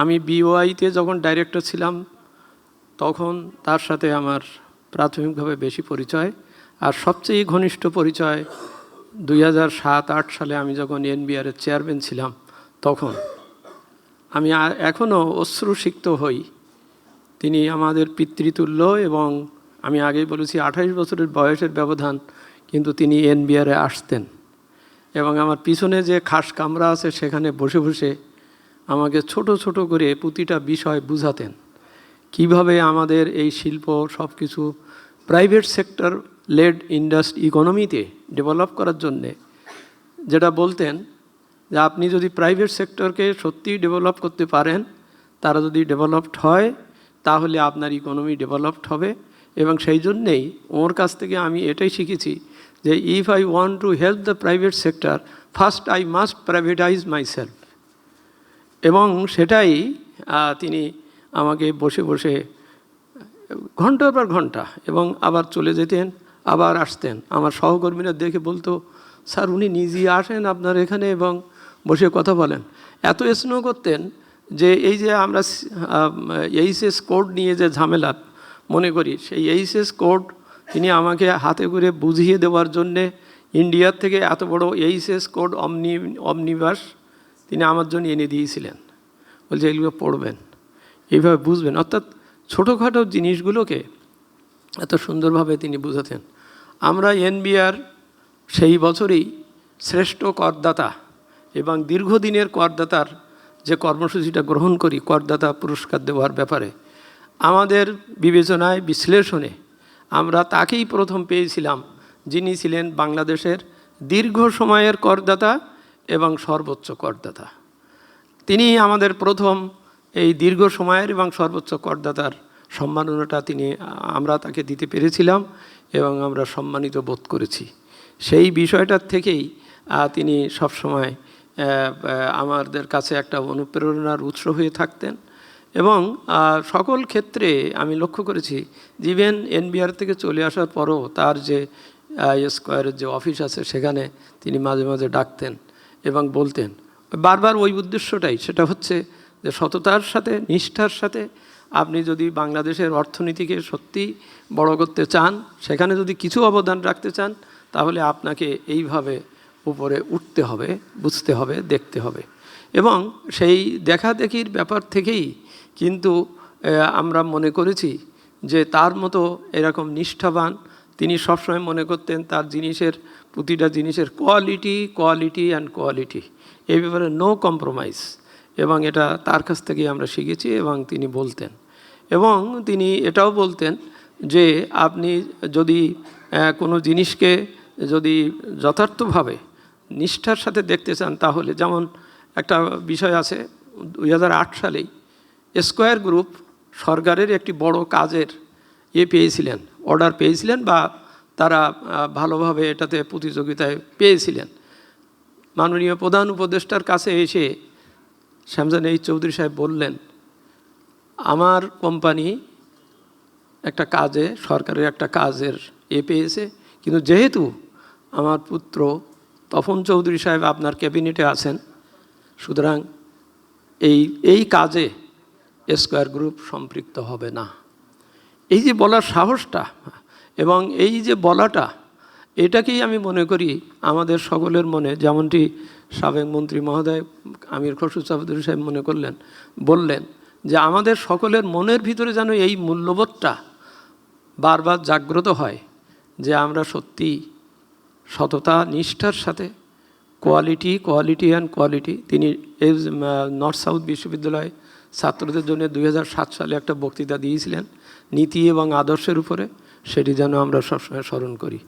আমি বিওআইতে যখন ডাইরেক্টর ছিলাম, তখন তার সাথে আমার প্রাথমিকভাবে বেশি পরিচয়। আর সবচেয়ে ঘনিষ্ঠ পরিচয় দুই হাজার সাত আট সালে আমি যখন এনবিআরের চেয়ারম্যান ছিলাম, তখন। আমি এখনও অশ্রুসিক্ত হই। তিনি আমাদের পিতৃতুল্য এবং আমি আগেই বলেছি আঠাইশ বছরের বয়সের ব্যবধান, কিন্তু তিনি এনবিআরে আসতেন। এবং আমার পিছনে যে খাস কামরা আছে, সেখানে বসে বসে আমাকে ছোট ছোট করে প্রতিটা বিষয় বুঝাতেন। কীভাবে আমাদের এই শিল্প সব কিছু প্রাইভেট সেক্টর লেড ইন্ডাস্ট্রি ইকোনমিতে ডেভেলপ করার জন্যে যেটা বলতেন যে আপনি যদি প্রাইভেট সেক্টরকে সত্যিই ডেভেলপ করতে পারেন, তারা যদি ডেভেলপড হয়, তাহলে আপনার ইকোনমি ডেভেলপড হবে এবং সেই জন্যেই ওর কাছ থেকে আমি এটাই শিখেছি যে if I want to help the private sector first I must privatise myself এবং সেটাই তিনি আমাকে বসে বসে ঘণ্টার পর ঘণ্টা এবং আবার চলে যেতেন, আবার আসতেন। আমার সহকর্মীরা দেখে বলতো, স্যার, উনি নিজেই আসেন আপনার এখানে এবং বসে কথা বলেন। এত স্নেহ করতেন যে এই যে আমরা এইচএস কোড নিয়ে যে ঝামেলা, মনে করি, সেই এইচএস কোড তিনি আমাকে হাতে করে বুঝিয়ে দেওয়ার জন্যে ইন্ডিয়ার থেকে এত বড় এইচএস কোড অমনি, অমনিবাস তিনি আমার জন্য এনে দিয়েছিলেন। বলছে, এগুলো পড়বেন। এইভাবে বুঝবেন। অর্থাৎ ছোটোখাটো জিনিসগুলোকে এত সুন্দরভাবে তিনি বুঝাতেন। আমরা এনবিআর সেই বছরেই শ্রেষ্ঠ করদাতা এবং দীর্ঘদিনের করদাতার যে কর্মসূচিটা গ্রহণ করি, করদাতা পুরস্কার দেওয়ার ব্যাপারে, আমাদের বিবেচনায়, বিশ্লেষণে আমরা তাকেই প্রথম পেয়েছিলাম। যিনি ছিলেন বাংলাদেশের দীর্ঘ সময়ের করদাতা এবং সর্বোচ্চ করদাতা। তিনি আমাদের প্রথম এই দীর্ঘ সময়ের এবং সর্বোচ্চ করদাতার সম্মাননাটা তিনি, আমরা তাকে দিতে পেরেছিলাম এবং আমরা সম্মানিত বোধ করেছি। সেই বিষয়টার থেকেই তিনি সবসময় আমাদের কাছে একটা অনুপ্রেরণার উৎস হয়ে থাকতেন এবং সকল ক্ষেত্রে আমি লক্ষ্য করেছি ইভেন এনবিআর থেকে চলে আসার পরও তার যে স্কোয়ারের যে অফিস আছে সেখানে তিনি মাঝে মাঝে ডাকতেন। এবং বলতেন। বারবার ওই উদ্দেশ্যটাই, সেটা হচ্ছে যে সততার সাথে, নিষ্ঠার সাথে আপনি যদি বাংলাদেশের অর্থনীতিকে সত্যি বড় করতে চান, সেখানে যদি কিছু অবদান রাখতে চান, তাহলে আপনাকে এইভাবে উপরে উঠতে হবে, বুঝতে হবে, দেখতে হবে। এবং সেই দেখা দেখির ব্যাপার থেকেই কিন্তু আমরা মনে করেছি যে তার মতো এরকম নিষ্ঠাবান, তিনি সবসময় মনে করতেন তার জিনিসের প্রতিটা জিনিসের কোয়ালিটি কোয়ালিটি অ্যান্ড কোয়ালিটি এই ব্যাপারে নো কম্প্রোমাইজ এবং এটা তার কাছ থেকেই আমরা শিখেছি এবং তিনি বলতেন। এবং তিনি এটাও বলতেন যে আপনি যদি কোনো জিনিসকে যদি যথার্থভাবে নিষ্ঠার সাথে দেখতে চান, তাহলে যেমন একটা বিষয় আছে দু হাজার আট সালেই স্কোয়ার গ্রুপ সরকারের একটি বড় কাজের ইয়ে পেয়েছিলেন অর্ডার পেয়েছিলেন বা তারা ভালোভাবে এটাতে প্রতিযোগিতায় পেয়েছিলেন। মাননীয় প্রধান উপদেষ্টার কাছে এসে শ্যামজান এই চৌধুরী সাহেব বললেন, আমার কোম্পানি একটা কাজে, সরকারের একটা কাজের এ পেয়েছে, কিন্তু যেহেতু আমার পুত্র তপন চৌধুরী সাহেব আপনার ক্যাবিনেটে আছেন, সুতরাং এই এই কাজে স্কোয়ার গ্রুপ সম্পৃক্ত হবে না। এই যে বলার সাহসটা এবং এই যে বলাটা, এটাকেই আমি মনে করি আমাদের সকলের মনে, যেমনটি সাবেক মন্ত্রী মহোদয় আমির খসরু চৌধুরী সাহেব মনে করলেন, বললেন যে আমাদের সকলের মনের ভিতরে যেন এই মূল্যবোধটা বারবার জাগ্রত হয় যে আমরা সত্যি সততা, নিষ্ঠার সাথে কোয়ালিটি কোয়ালিটি অ্যান্ড কোয়ালিটি তিনি নর্থ সাউথ বিশ্ববিদ্যালয়ে ছাত্রদের জন্য দু হাজার সাত সালে একটা বক্তৃতা দিয়েছিলেন নীতি এবং আদর্শের উপরে। সেটি যেন আমরা সবসময় স্মরণ করি।